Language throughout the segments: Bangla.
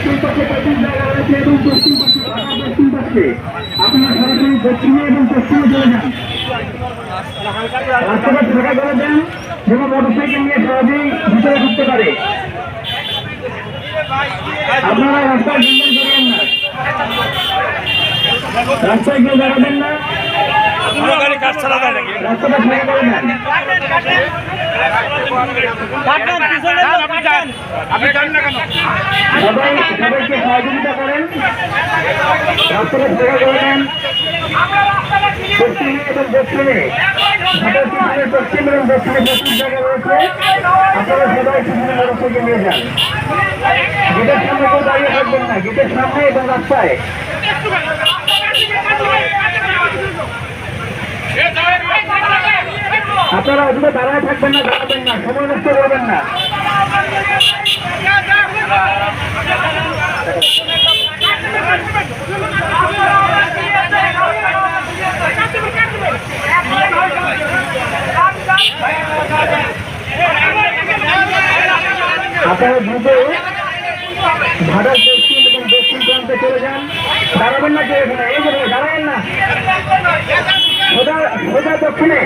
দক্ষিণ এবং পশ্চিম পাশে ঢাকা দক্ষিণে এবং পশ্চিমে চলে যান ফাঁকা করে দেন যেন মোটরসাইকেল নিয়ে সহজেই ভিতরে ঢুকতে পারে আপনারা রাস্তায় গেঞ্জাম করিয়েন না রাস্তায় কেউ দাঁড়াবেন না রাস্তাটা ফাঁকা করে দেন সবাই সবাইকে সহযোগিতা করেন। রাস্তাটা করে দেন। পশ্চিমে এবং দক্ষিণে। পিছনে পশ্চিম এবং দক্ষিণে পশ্চিম জায়গা রয়েছে। আপনারা সবাই পিছনে মোটরসাইকেল নিয়ে যান। গেটের সামনে কেউ দাঁড়িয়ে থাকবেন না। গেটের সামনে এবং রাস্তায়। আপনারা ওদিকে দাঁড়ায় থাকবেন না, দাঁড়াবেন না, সময় নষ্ট করবেন না। আপনারা দ্রুত ঢাকার পশ্চিম এবং দক্ষিণ প্রান্তে চলে যান। দাঁড়াবেন না কেউ এখানে? এই দাঁড়াবেন না। সোজা সোজা দক্ষিণে।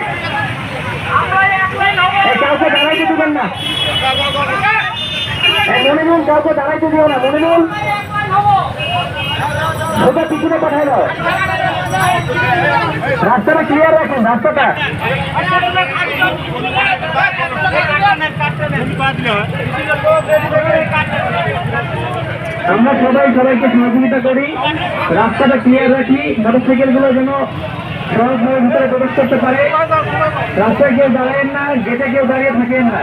দিবেন না। মনিমুল কাউকে দাঁড়াইতে দিও না মনিমুল সোজা পিছনে পাঠাই দাও। রাস্তাটা ক্লিয়ার রাখুন, রাস্তাটা। আমরা সবাই সবাইকে সহযোগিতা করি। রাস্তাটা ক্লিয়ার রাখি মোটরসাইকেলগুলো যেন সহজভাবে ভিতরে প্রবেশ করতে পারে। রাস্তায় কেউ দাঁড়ায়েন না গেটে কেউ দাঁড়িয়ে থাকেন না।